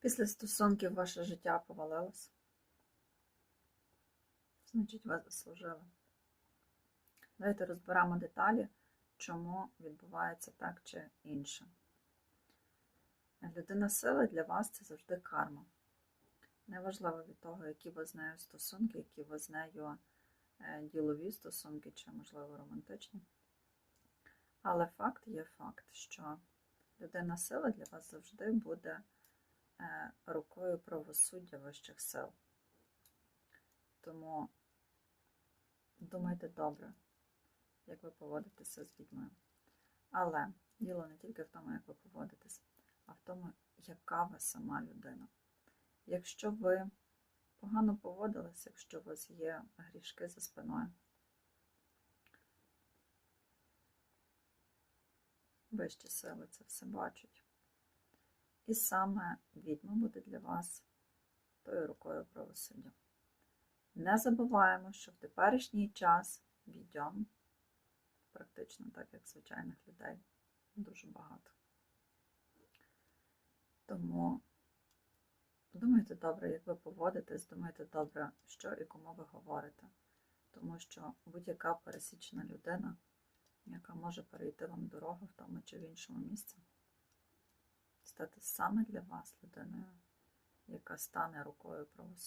Після стосунків ваше життя повалилось. Значить, ви заслужили. Давайте розберемо деталі, чому відбувається так чи інше. Людина сили для вас це завжди карма. Неважливо від того, які ви з нею стосунки, які ви з нею е, ділові стосунки, чи, можливо, романтичні. Але факт є факт, що людина сили для вас завжди буде рукою правосуддя вищих сил. Тому думайте добре, як ви поводитеся з відьмою. Але діло не тільки в тому, як ви поводитесь, а в тому, яка ви сама людина. Якщо ви погано поводились, якщо у вас є грішки за спиною, вищі сили це все бачать. І саме відьма буде для вас тою рукою правосуддя. Не забуваємо, що в теперішній час відьом, практично так, як звичайних людей, дуже багато. Тому думайте добре, як ви поводитесь, думайте добре, що і кому ви говорите. Тому що будь-яка пересічна людина, яка може перейти вам дорогу в тому чи в іншому місці, стати саме для вас людиною, яка стане рукою правосуддя.